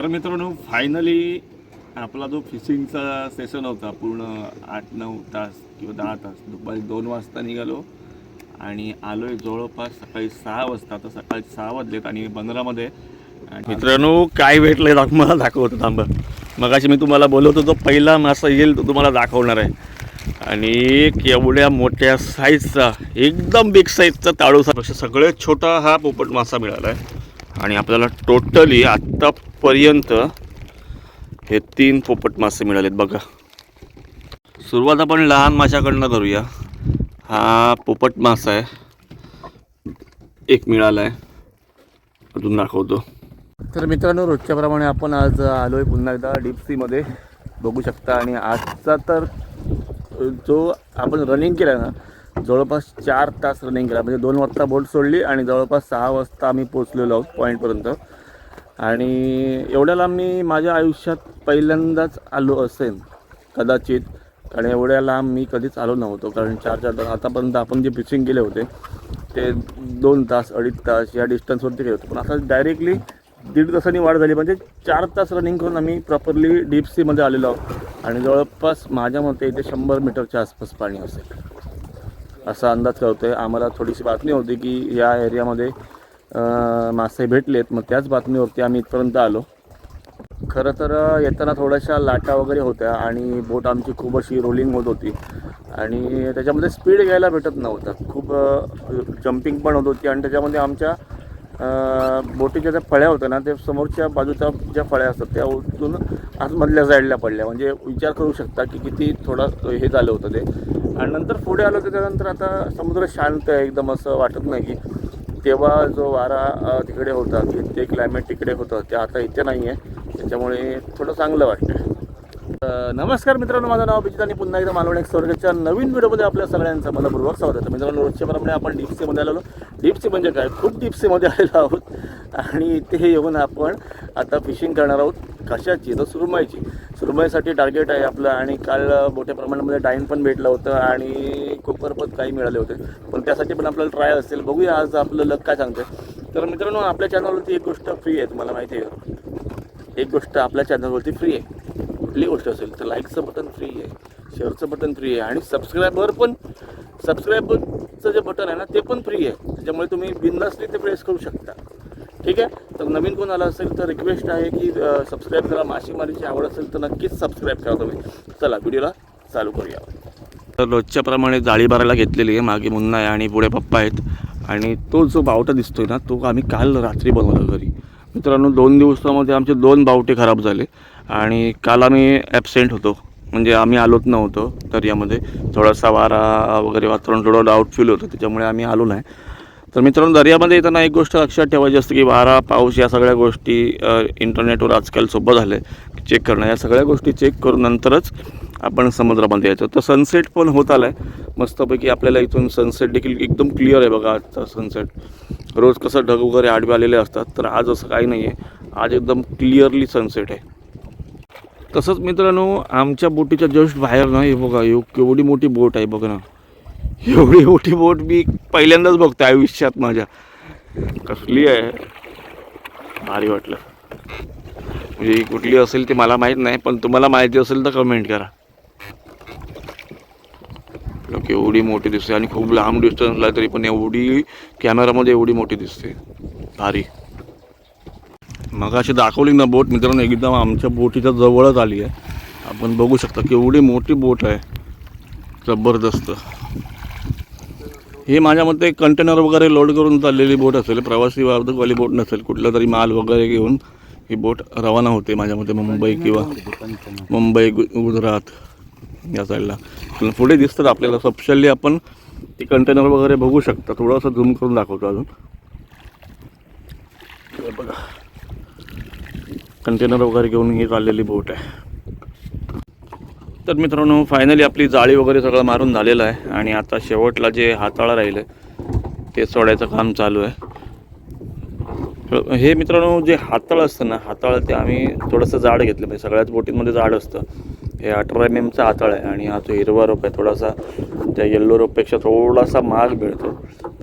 तर मित्रांनो फायनली आपला जो फिशिंगचा सेशन होता पूर्ण आठ नऊ तास किंवा दहा तास दुपारी दोन वाजता निघालो आणि आलोय जवळपास सकाळी सहा वाजता. तर सकाळी सहा वाजलेत आणि बंदरामध्ये. मित्रांनो काय भेटलंय दाख मला दाखवतो थांबा. मगाशी मी तुम्हाला बोलवत होतो पहिला मासा येईल तो तुम्हाला दाखवणार आहे. आणि एक एवढ्या मोठ्या साईजचा एकदम बिग साईजचा ताळूसा सगळ्यात छोटा हा पोपट मासा मिळाला आहे आणि आपल्याला टोटली आत्तापर्यंत हे तीन पोपट मासे मिळालेत बघा. सुरुवात आपण लहान माशाकडनं करूया. हा पोपट मासा आहे. एक मिळाला आहे अजून दाखवतो. तर मित्रांनो रोजच्याप्रमाणे आपण आज आलो आहे पुन्हा एकदा डीपसीमध्ये बघू शकता आणि आजचा तर जो आपण रनिंग केला ना जवळपास चार तास रनिंग केला. म्हणजे दोन वाजता बोट सोडली आणि जवळपास सहा वाजता आम्ही पोचलेलो आहोत पॉईंटपर्यंत आणि एवढ्या लांब मी माझ्या आयुष्यात पहिल्यांदाच आलो असेल कदाचित. कारण एवढ्या लांब मी कधीच आलो नव्हतो. कारण चार चार तास आतापर्यंत आपण जे फिशिंग केले होते ते दोन तास अडीच तास या डिस्टन्सवरती केले होते. पण आता डायरेक्टली दीड तासांनी वाढ झाली. म्हणजे चार तास रनिंग करून आम्ही प्रॉपरली डीप सीमध्ये आलेलो आहोत. आणि जवळपास माझ्या मते इथे शंभर मीटरच्या आसपास पाणी असेल. असा अंदाज करतो आहे आम्हाला थोडीशी बातमी होती की या एरियामध्ये मासे भेटलेत. मग त्याच बातमीवरती आम्ही इथपर्यंत आलो. खरं तर येताना थोड्याशा लाटा वगैरे होत्या आणि बोट आमची खूप अशी रोलिंग होत होती. आणि त्याच्यामध्ये स्पीड घ्यायला भेटत नव्हतं. खूप जम्पिंग पण होत होती. आणि त्याच्यामध्ये आमच्या बोटीच्या ज्या फळ्या होत्या ना ते समोरच्या बाजूच्या ज्या फळ्या असतात त्या उचलून आतमधल्या साईडला पडल्या. म्हणजे विचार करू शकता की किती थोडा हे झालं होतं ते. आणि नंतर पुढे आलो की त्यानंतर आता समुद्र शांत आहे एकदम असं वाटत नाही की तेव्हा जो वारा तिकडे होता की ते क्लायमेट तिकडे होतं ते आता इथे नाही आहे. त्याच्यामुळे थोडं चांगलं वाटतं नमस्कार मित्रांनो माझं नाव अभिजित आणि पुन्हा एकदा मालवण स्वर्गाच्या नवीन व्हिडिओमध्ये आपल्या सगळ्यांचं मनपूर्वक स्वागत आहे. मित्रांनो रोजच्याप्रमाणे आपण डीपसीमध्ये आलेलो. डीपसी म्हणजे काय? खूप डीपसीमध्ये आलेलो आहोत. आणि इथे येऊन आपण आता फिशिंग करणार आहोत. कशाची? तर सुरमईची. सुरमईसाठी टार्गेट आहे आपलं आणि काल मोठ्या प्रमाणामध्ये डाईन पण भेटलं होतं आणि कुकर पण काही मिळाले होते. पण त्यासाठी पण आपल्याला ट्राय असेल. बघूया आज आपलं लक काय सांगतं तर मित्रांनो आपल्या चॅनलवरती एक गोष्ट फ्री आहे तुम्हाला माहिती आहे एक गोष्ट आपल्या चॅनलवरती फ्री आहे. कुठली गोष्ट असेल तर लाईकचं बटन फ्री आहे शेअरचं बटन फ्री आहे आणि सबस्क्रायबर पण सबस्क्रायबरचं जे बटन आहे ना ते पण फ्री आहे. त्याच्यामुळे तुम्ही बिंदासली ते प्रेस करू शकता. ठीक आहे? तर नवीन कोण आला असेल तर रिक्वेस्ट आहे की सबस्क्राईब करा. मासेमारीची आवड असेल तर नक्कीच सबस्क्राईब करा तुम्ही. चला व्हिडिओला चालू करूया. तर रोजच्याप्रमाणे जाळी भरायला घेतलेली आहे. मागे मुन्ना आहे आणि पुढे पप्पा आहेत. आणि तो जो बावटा दिसतोय ना तो आम्ही काल रात्री बनवला घरी. मित्रांनो दोन दिवसामध्ये आमचे दोन बावटे खराब झाले. आणि काल आम्ही ॲबसेंट होतो. म्हणजे आम्ही आलोच नव्हतो. दर्यामध्ये थोडासा वारा वगैरे वातावरण थोडं डाऊट फील होतं. त्याच्यामुळे आम्ही आलो नाही. तर मित्रांनो दर्यामध्ये येताना एक गोष्ट लक्षात ठेवायची असते की वारा पाऊस या सगळ्या गोष्टी इंटरनेटवर आजकाल सोपं झालं. आहे चेक करणं या सगळ्या गोष्टी चेक करून नंतरच आपण समुद्रामध्ये यायचं. तर सनसेट पण होत आला आहे मस्तपैकी आपल्याला इथून सनसेट देखील एकदम क्लिअर आहे बघा आजचा सनसेट रोज कसं ढग वगैरे आडवे आलेले असतात तर आज असं काही नाही आहे आज एकदम क्लिअरली सनसेट आहे. तसंच मित्रांनो आमच्या बोटीच्या जस्ट बाहेर ना हे बघा एवढी केवढी मोठी बोट आहे बघ ना. एवढी मोठी बोट मी पहिल्यांदाच बघतो आयुष्यात माझ्या. कसली आहे? भारी वाटलं. म्हणजे ही कुठली असेल ते मला माहीत नाही पण तुम्हाला माहिती असेल तर कमेंट करा. लोक एवढी मोठी दिसते आणि खूप लांब डिस्टन्सला तरी पण एवढी कॅमेरामध्ये एवढी मोठी दिसते. भारी. मग अशी दाखवली ना बोट मित्रांनो एकदम आमच्या बोटीच्या जवळच आली आहे. आपण बघू शकता केवढी मोठी बोट आहे. जबरदस्त. हे माझ्या मते कंटेनर वगैरे लोड करून चाललेली बोट असेल प्रवासी वाहतूकवाली बोट नसेल कुठला तरी माल वगैरे घेऊन ही बोट रवाना होते माझ्या मते मुंबई किंवा मुंबई गु गुजरात या साईडला पण पुढे दिसतात आपल्याला स्पेशली आपण ते कंटेनर वगैरे बघू शकता. थोडंसं झूम करून दाखवतो अजून. बघा. कंटेनर वगैरे घेऊन ही चाललेली बोट आहे. तर मित्रांनो फायनली आपली जाळी वगैरे सगळं मारून झालेलं आहे आणि आता शेवटला जे हाताळा राहिलं आहे ते सोडायचं काम चालू आहे. हे मित्रांनो जे हाताळ असतं ना हाताळ ते आम्ही थोडंसं जाड घेतलं म्हणजे सगळ्याच बोटींमध्ये जाड असतं. हे अठरा एम एमचा हाताळ आहे आणि हा जो हिरवा रोप आहे थोडासा त्या येल्लो रोपपेक्षा थोडासा महाग मिळतो.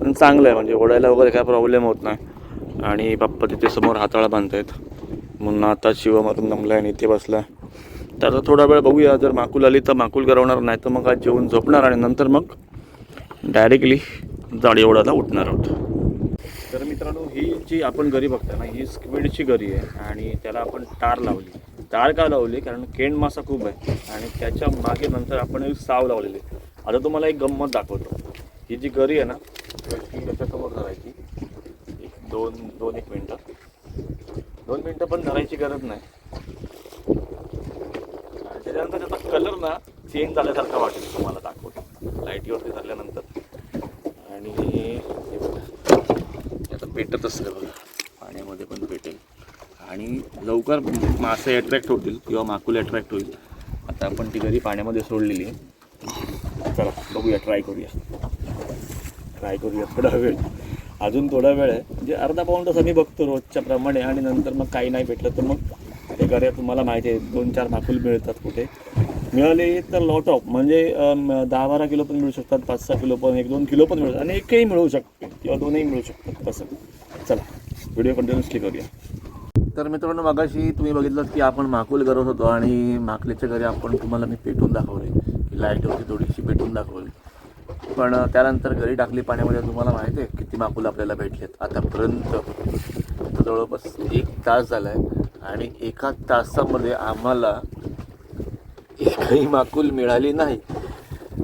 पण चांगलं आहे म्हणजे ओढायला वगैरे काय प्रॉब्लेम होत नाही. आणि बाप्पा तिथे समोर हाताळा बांधतायत. मुन्ना आता शिव मारून दमलाय आणि इथे बसलाय. तर आता थोडा वेळ बघूया. जर माकूल आली तर माकूल करवणार नाही तर मग आज जेवून झोपणार आणि नंतर मग डायरेक्टली जाडी ओढायला उठणार आहोत. तर मित्रांनो ही जी आपण घरी बघता ना ही स्क्विडची घरी आहे आणि त्याला आपण टार लावली. टार का लावली? कारण केंड मासा खूप आहे आणि त्याच्यामागे नंतर आपण एक साव लावलेली. आता तुम्हाला एक गंमत दाखवतो. ही जी घरी आहे ना तर ती त्याच्यासमोर धरायची. एक दोन दोन एक मिनटं. दोन मिनटं पण धरायची गरज नाही. त्याच्यानंतर त्याचा कलर ना चेंज झाल्यासारखा वाटेल तुम्हाला दाखवतो लाईटीवरती झाल्यानंतर आणि हे बघा. आता पेटत असतं बघा. पाण्यामध्ये पण पेटेल आणि लवकर म्हणजे मासे अट्रॅक्ट होतील किंवा माकुल अट्रॅक्ट होईल. आता आपण ती घरी पाण्यामध्ये सोडलेली आहे. चला बघूया ट्राय करूया. ट्राय करूया थोडा वेळ. अजून थोडा वेळ आहे. म्हणजे अर्धा पाऊण तास आम्ही बघतो रोजच्या प्रमाणे आणि नंतर मग काही नाही भेटलं तर मग ते घरी तुम्हाला माहिती आहे दोन चार माकुल मिळतात कुठे. मिळाले तर लॉट ऑफ म्हणजे दहा बारा किलो पण मिळू शकतात पाच सहा किलो पण एक दोन किलो पण मिळू शकतात आणि एकही मिळू शकते किंवा दोनही मिळू शकतात तसं. चला व्हिडिओ कंटिन्युअसली करूया. तर मित्रांनो मगाशी तुम्ही बघितलं की आपण माकुल करत होतो आणि माकलेच्या घरी आपण तुम्हाला मी पेटून दाखवले की लाइट होती थोडीशी पेटून दाखवली पण त्यानंतर घरी टाकली पाण्यामध्ये तुम्हाला माहिती आहे किती माकुल आपल्याला भेटलेत. आतापर्यंत जवळपास एक तास झाला आहे आणि एका तासामध्ये आम्हाला एकही माकुल मिळाली नाही.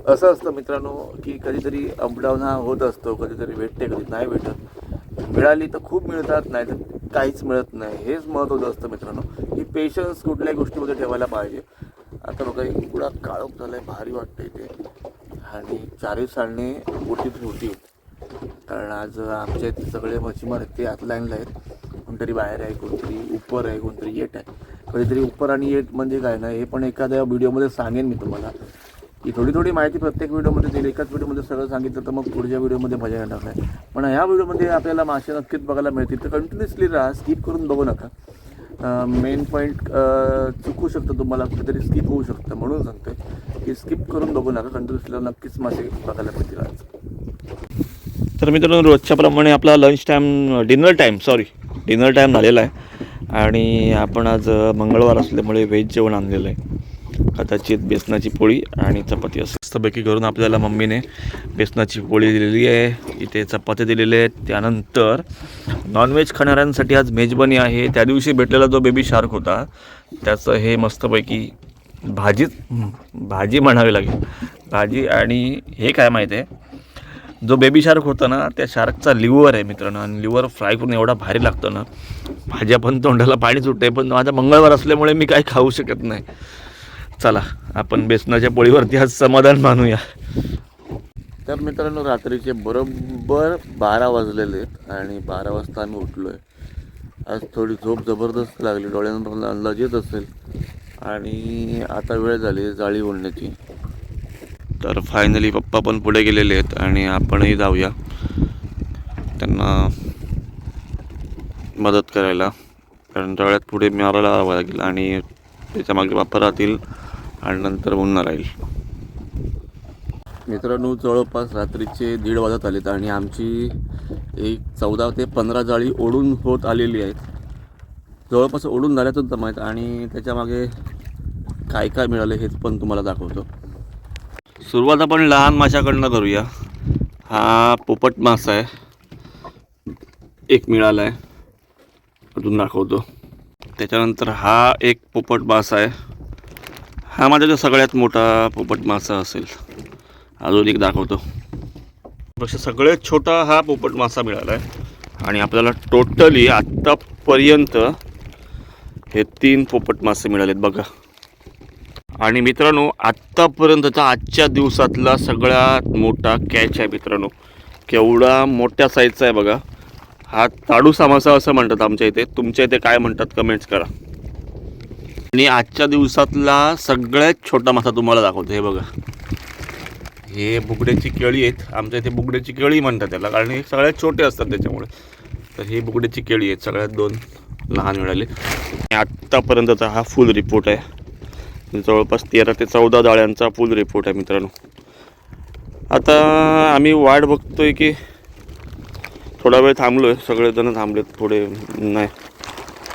असं असतं मित्रांनो की कधीतरी अपडाऊन हा होत असतो कधीतरी भेटते कधी नाही भेटत. मिळाली तर खूप मिळतात नाही तर काहीच मिळत नाही. हेच महत्त्वाचं असतं मित्रांनो की पेशन्स कुठल्याही गोष्टीमध्ये ठेवायला पाहिजे. आता बघा एवढा काळोख झाला आहे भारी वाटतं इथे आणि चारही सालने मोठीच होती. कारण आज आमच्या इथे सगळे मच्छीमार आहेत ते आत लाईनला आहेत. कोणतरी बाहेर आहे कोणतरी उपर आहे कोणतरी येट आहे. कधीतरी उपर आणि येट म्हणजे काय ना हे पण एखाद्या व्हिडिओमध्ये सांगेन मी तुम्हाला. की थोडी थोडी माहिती प्रत्येक व्हिडिओमध्ये देईल. एकाच व्हिडिओमध्ये सगळं सांगितलं तर मग पुढच्या व्हिडिओमध्ये मजा येणार नाही. पण ह्या व्हिडिओमध्ये आपल्याला मासे नक्कीच बघायला मिळतील. तर कंटिन्युअसली राहा स्किप करून बघू नका. मेन पॉईंट चुकू शकतं तुम्हाला कुठेतरी स्किप होऊ शकतं म्हणून सांगते की स्किप करून बघू नका. कंटिन्युअसली नक्कीच मासे बघायला मिळतील आज. तर मित्रांनो रोजच्याप्रमाणे आपला lunch time dinner time sorry dinner time झालेला आहे. आणि आपण आज मंगळवार असल्यामुळे व्हेज जेवण आणलेलं आहे. कदाचित बेसनाची पोळी आणि चपाती असं मस्तपैकी करून आपल्याला मम्मीने बेसनाची पोळी दिलेली आहे. इथे चपाती दिलेली आहेत. त्यानंतर नॉनव्हेज खाणाऱ्यांसाठी आज मेजबनी आहे. त्या दिवशी भेटलेला जो बेबी शार्क होता त्याचं हे मस्तपैकी भाजीच भाजी म्हणावी लागेल. भाजी आणि हे काय माहिती आहे? जो बेबी शार्क होता ना त्या शार्कचा लिव्हर आहे मित्रांनो. आणि लिव्हर फ्राय करून एवढा भारी लागतो ना. भाज्या पण तोंडाला पाणी सुटते पण माझा मंगळवार असल्यामुळे मी काही खाऊ शकत नाही. चला आपण बेसनाच्या पोळीवरती आज समाधान मानूया. तर मित्रांनो रात्रीचे बरोबर बारा वाजलेले आहेत आणि बारा वाजता आम्ही उठलो आहे आज थोडी झोप जबरदस्त लागली डोळ्यांना अंदाज येत असेल. आणि आता वेळ झाली जाळी ओढण्याची. तर फायनली पप्पा पण पुढे गेलेले आहेत आणि आपणही जाऊया. त्यांना मदत करायला. कारण तळ्यात पुढे मारायला लावावं लागेल आणि त्याच्यामागे बाप्पा राहतील आणि नंतर उन्हा राहील. मित्रांनो जवळपास रात्रीचे दीड वाजत आलेत आणि आमची एक चौदा ते पंधरा जाळी ओढून होत आलेली आहेत. जवळपास ओढून झाल्याचंच जमायत आणि त्याच्यामागे काय काय मिळालं हेच पण तुम्हाला दाखवतो. सुरुवात आपण लहान माशाकडनं करूया. हा पोपट मासा आहे. एक मिळाला आहे अजून दाखवतो. त्याच्यानंतर हा एक पोपट मासा आहे. हा माझ्या सगळ्यात मोठा पोपट मासा असेल. अजून एक दाखवतो. पेक्षा सगळ्यात छोटा हा पोपट मासा मिळाला आहे आणि आपल्याला टोटली आत्तापर्यंत हे तीन पोपट मासे मिळालेत बघा. आणि मित्रांनो आत्तापर्यंतचा आजच्या दिवसातला सगळ्यात मोठा कॅच आहे मित्रांनो. केवढा मोठ्या साईजचा आहे बघा. हा ताडूसा मासा असं म्हणतात आमच्या इथे. तुमच्या इथे काय म्हणतात कमेंट्स करा. आणि आजच्या दिवसातला सगळ्यात छोटा मासा तुम्हाला दाखवतो. हे बघा. हे बुगड्याची केळी आहेत. आमच्या इथे बुगड्याची केळी म्हणतात त्याला कारण हे सगळ्यात छोटे असतात त्याच्यामुळे. तर हे बुगड्याची केळी आहेत सगळ्यात दोन लहान मिळाले आणि आत्तापर्यंतचा हा फुल रिपोर्ट आहे. जवळपास तेरा ते चौदा जाळ्यांचा फुल रिपोर्ट आहे मित्रांनो. आता आम्ही वाट बघतोय की थोडा वेळ थांबलो आहे सगळेजण थांबलेत थोडे नाही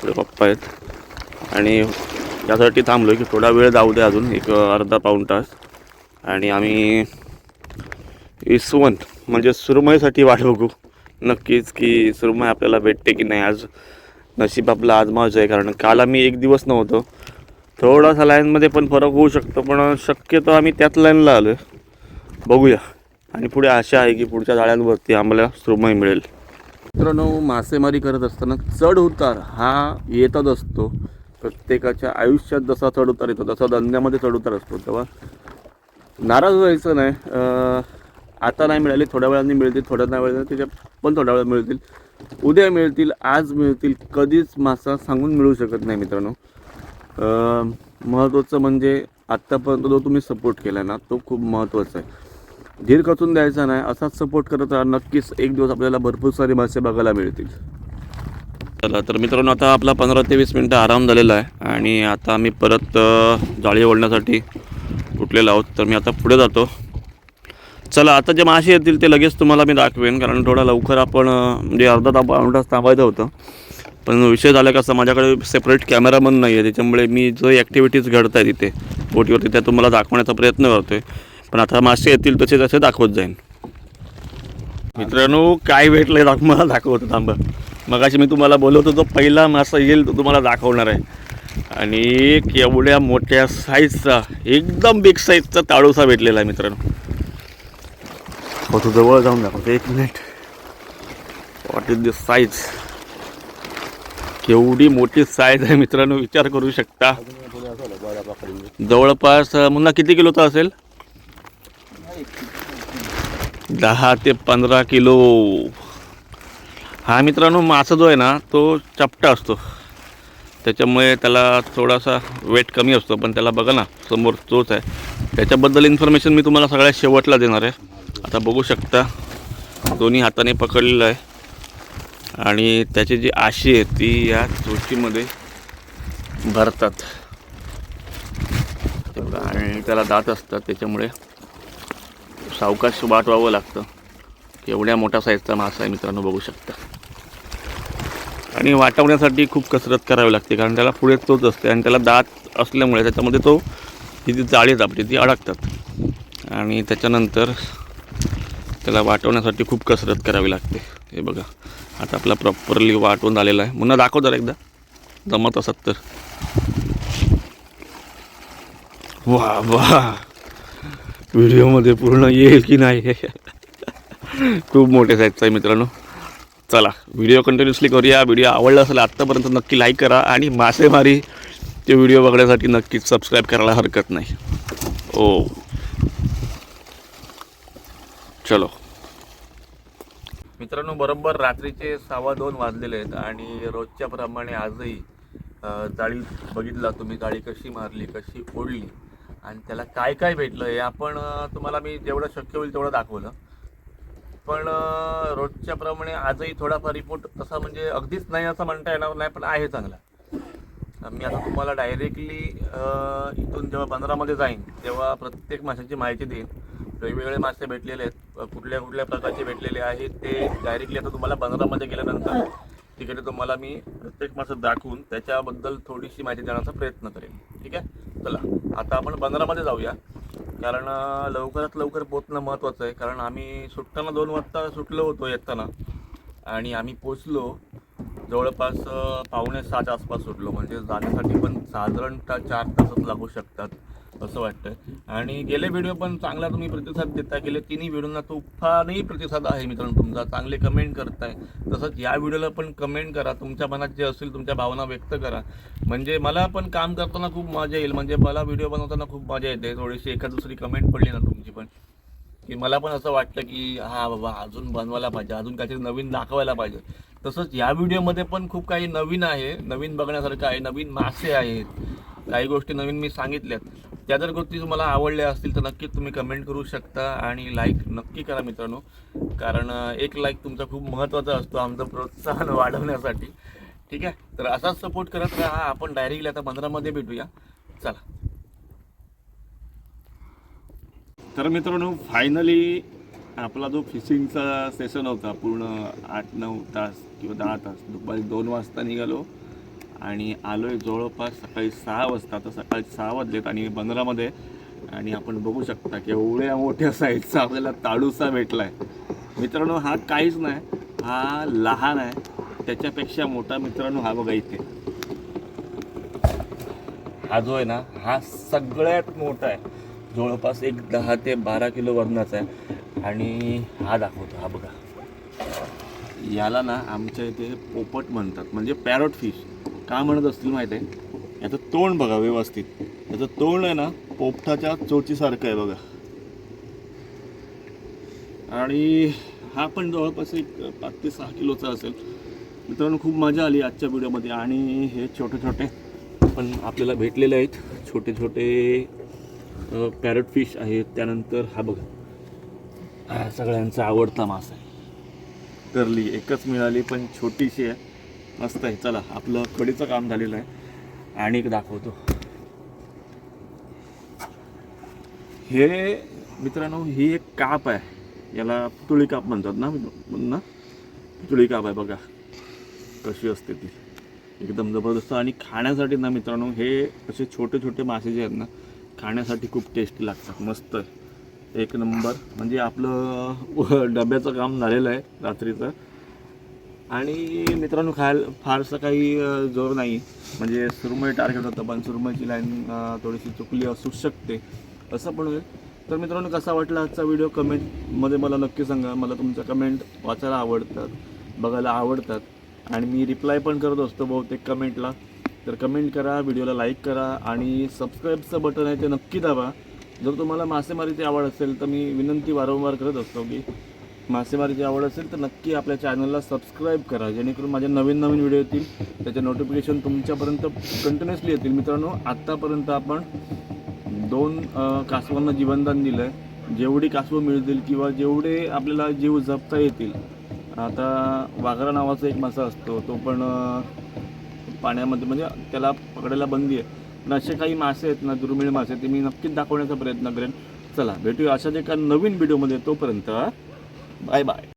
थोडे पप्पा आहेत. आणि यासाठी थांबलो आहे की थोडा वेळ जाऊ दे अजून एक अर्धा पाऊण तास. आणि आम्ही इसवण म्हणजे सुरमईसाठी वाट बघू. नक्कीच की सुरमई आपल्याला भेटते की नाही आज नशीब आपलं माझं आहे कारण काल आम्ही एक दिवस नव्हतो. थोडासा लाईनमध्ये पण फरक होऊ शकतो पण शक्यतो आम्ही त्याच लाईनला आलो आहे बघूया. आणि पुढे आशा आहे की पुढच्या जाळ्यांवरती आम्हाला सुरमई मिळेल. मित्रांनो मासेमारी करत असताना चढ उतार हा येतच असतो. प्रत्येकाच्या आयुष्यात जसा चढ उतार येतो तसा धंद्यामध्ये चढ उतार असतो. तेव्हा नाराज व्हायचं नाही. आता नाही मिळाले थोड्या वेळाने मिळतील थोड्या नाही वेळाने त्याच्या पण थोड्या वेळा मिळतील. उद्या मिळतील आज मिळतील कधीच मासा सांगून मिळू शकत नाही मित्रांनो. महत्त्वाचं म्हणजे आत्तापर्यंत जो तुम्ही सपोर्ट केला ना तो खूप महत्त्वाचा आहे. धीर खचून द्यायचा नाही असाच सपोर्ट करत राहा नक्कीच एक दिवस आपल्याला भरपूर सारे मासे बघायला मिळतील. चला तर मित्रांनो आता आपला पंधरा ते वीस मिनटं आराम झालेला आहे आणि आता आम्ही परत जाळी ओढण्यासाठी उठलेलो आहोत. तर मी आता पुढे जातो. चला आता जे मासे येतील ते लगेच तुम्हाला मी दाखवेन कारण थोडा लवकर आपण म्हणजे अर्धा ताप पाऊण तास थांबायचं होतं. पण विषय झाला कसं माझ्याकडे सेपरेट कॅमेरामन नाही आहे त्याच्यामुळे मी जो ॲक्टिव्हिटीज घडत आहे तिथे बोटीवरती त्या तुम्हाला दाखवण्याचा प्रयत्न करतो आहे पण आता मासे येतील तसे तसे दाखवत जाईन. मित्रांनो काय भेटलं दाख मला दाखवतो थांबा. मगाशी मी तुम्हाला बोलवतो तो पहिला मासा येईल तो तुम्हाला दाखवणार आहे. आणि एक एवढ्या मोठ्या साईजचा एकदम बिग साईजचा ताळूसा भेटलेला आहे मित्रांनो. हो तो जवळ जाऊन दाखवतो. एक minute what is this size केवढी मोठी साईज आहे मित्रांनो विचार करू शकता. जवळपास मुन्ना किती किलोचा असेल? दहा ते पंधरा किलो. हा मित्रांनो मासा जो आहे ना तो चपटा असतो. त्याच्यामुळे त्याला थोडासा वेट कमी असतो पण त्याला बघा ना समोर तोच आहे. त्याच्याबद्दल इन्फॉर्मेशन मी तुम्हाला सगळ्यात शेवटला देणार आहे. आता बघू शकता दोन्ही हाताने पकडलेलं आहे. आणि त्याची जी आशी आहे ती या चोचीमध्ये भरतात. ते आणि त्याला दात असतात त्याच्यामुळे सावकाश वाटवावं लागतं. एवढ्या मोठा साईजचा मासा आहे मित्रांनो बघू शकता. आणि वाटवण्यासाठी खूप कसरत करावी लागते कारण त्याला पुढे तोच असते आणि त्याला दात असल्यामुळे त्याच्यामध्ये तो ही जी जाळी आहे आपली ती अडकतात. आणि त्याच्यानंतर त्याला वाटवण्यासाठी खूप कसरत करावी लागते. हे बघा. आता आपला प्रॉपरली वाटून आलेला आहे. पुन्हा दाखव जरा एकदा. जमत असत तर. वा वा. व्हिडिओमध्ये पूर्ण येईल की नाही? खूप मोठे साईजचा आहे मित्रांनो. चला व्हिडिओ कंटिन्युअसली करूया. व्हिडिओ आवडला असेल आत्तापर्यंत नक्की लाईक करा आणि मासेमारी ते व्हिडिओ बघण्यासाठी नक्कीच सबस्क्राईब करायला हरकत नाही. ओ. चलो. मित्रांनो बरोबर रात्रीचे सव्वा दोन वाजलेले आहेत आणि रोजच्या प्रमाणे आजही जाळी बघितला तुम्ही जाळी कशी मारली कशी ओढली आणि त्याला काय काय भेटलं हे आपण तुम्हाला मी जेवढं शक्य होईल तेवढं दाखवलं. पण रोजच्याप्रमाणे आजही थोडाफार रिपोर्ट तसा म्हणजे अगदीच नाही असं म्हणता येणार नाही पण आहे चांगला. मी आता तुम्हाला डायरेक्टली इथून जेव्हा बंदरामध्ये जाईन तेव्हा प्रत्येक माशाची माहिती देईन. वेगवेगळे मासे भेटलेले आहेत. कुठल्या कुठल्या प्रकारचे भेटलेले आहेत ते डायरेक्टली आता तुम्हाला बंदरामध्ये गेल्यानंतर तिकडे तुम्हाला मी प्रत्येक मासे दाखवून त्याच्याबद्दल थोडीशी माहिती देण्याचा प्रयत्न करेन. ठीक आहे? चला आता आपण बंदरामध्ये जाऊया. कारण लवकरात लवकर पोचणं महत्त्वाचं आहे. कारण आम्ही सुटताना दोन वाजता सुटलो होतो येताना. आणि आम्ही पोचलो जवळपास पावणे सात आसपास सुटलो म्हणजे जाण्यासाठी पण साधारणतः चार तासच लागू शकतात असं वाटतं आणि गेले व्हिडिओ पण चांगला तुम्ही प्रतिसाद देता गेले तिन्ही व्हिडिओना तुफानही प्रतिसाद आहे मित्रांनो तुमचा. चांगले कमेंट करताय. तसंच या व्हिडिओला पण कमेंट करा. तुमच्या मनात जे असेल तुमच्या भावना व्यक्त करा. म्हणजे मला पण काम करताना खूप मजा येईल. म्हणजे मला व्हिडिओ बनवताना खूप मजा येते. थोडीशी एखाद दुसरी कमेंट पडली ना तुमची पण. की मला पण असं वाटतं की हा बाबा अजून बनवायला पाहिजे अजून काहीतरी नवीन दाखवायला पाहिजे. तसंच या व्हिडिओमध्ये पण खूप काही नवीन आहे नवीन बघण्यासारखं आहे नवीन मासे आहेत काही गोष्टी नवीन मी सांगितल्यात. त्या जर गोष्टी तुम्हाला आवडल्या असतील तर नक्कीच तुम्ही कमेंट करू शकता आणि लाईक नक्की करा मित्रांनो. कारण एक लाईक तुमचा खूप महत्त्वाचा असतो आमचं प्रोत्साहन वाढवण्यासाठी. ठीक आहे? तर असाच सपोर्ट करत राहा. आपण डायरेक्टली आता पंधरामध्ये भेटूया. चला. तर मित्रांनो फायनली आपला जो फिशिंगचा सेशन होता पूर्ण आठ नऊ तास किंवा दहा तास दुपारी दोन वाजता निघालो आणि आलो आहे जवळपास सकाळी सहा वाजता. तर सकाळी सहा वाजलेत आणि बंदरामध्ये. आणि आपण बघू शकता की एवढ्या मोठ्या साईजचा आपल्याला ताडूसा भेटला आहे मित्रांनो हा काहीच नाही हा लहान आहे. त्याच्यापेक्षा मोठा मित्रांनो हा बघा इथे. हा जो आहे ना हा सगळ्यात मोठा आहे. जवळपास एक दहा ते बारा किलो वजनाचा आहे. आणि हा दाखवतो हा बघा. याला ना आमच्या इथे पोपट म्हणतात म्हणजे पॅरोट फिश का म्हणत असतील माहिती आहे? याचं तोंड बघा व्यवस्थित. याचं तोंड आहे ना पोपटाच्या चोचीसारखं आहे बघा. आणि हा पण जवळपास एक पाच ते सहा किलोचा असेल. मित्रांनो खूप मजा आली आजच्या व्हिडिओमध्ये आणि हे छोटे छोटे पण आपल्याला भेटलेले आहेत. छोटे छोटे पॅरट फिश आहे त्यानंतर हा बघा. हा सगळ्यांचा आवडता मासा आहे. करली एकच मिळाली पण छोटीशी आहे. मस्त आहे चला आपलं कडीचं काम झालेलं आहे. आणि एक दाखवतो. हे मित्रांनो ही एक काप आहे. याला पुतळी काप म्हणतात ना ना? पुतळी काप आहे बघा. कशी असते ती. एकदम जबरदस्त. आणि खाण्यासाठी ना मित्रांनो हे असे छोटे छोटे मासे जे आहेत ना खाण्यासाठी खूप टेस्टी लागतात मस्त. एक नंबर म्हणजे आपलं डब्याचं काम झालेलं आहे रात्रीचं. आणि मित्रांनो खायला फारसं काही जोर नाही. म्हणजे सुरमई टार्गेट होतं पण सुरमईची लाईन थोडीशी चुकली असू शकते. असं पण होईल. तर मित्रांनो कसा वाटला आजचा व्हिडिओ कमेंटमध्ये मला नक्की सांगा. मला तुमच्या कमेंट वाचायला आवडतात बघायला आवडतात. आणि मी रिप्लाय पण करत असतो बहुतेक कमेंटला तर कमेंट करा व्हिडिओला लाईक करा आणि सबस्क्राईबचं बटन आहे ते नक्की दाबा. जर तुम्हाला मासेमारीची आवड असेल तर मी विनंती वारंवार करत असतो की मासेमारीची आवड असेल तर नक्की आपल्या चॅनलला सबस्क्राईब करा. जेणेकरून माझे नवीन नवीन व्हिडिओ येतील त्याचे नोटिफिकेशन तुमच्यापर्यंत कंटिन्युअसली येतील. मित्रांनो आत्तापर्यंत आपण दोन कासवांना जीवनदान दिलं आहे जेवढी कासवं मिळतील किंवा जेवढे आपल्याला जीव जपता येतील. आता वाघरा नावाचा एक मासा असतो तो पण पाण्यामध्ये म्हणजे त्याला पकडायला बंदी आहे. पण असे काही मासे आहेत ना दुर्मिळ मासे ते मी नक्कीच दाखवण्याचा प्रयत्न करेन. चला भेटूया अशाच एका नवीन व्हिडिओमध्ये तोपर्यंत बाय बाय.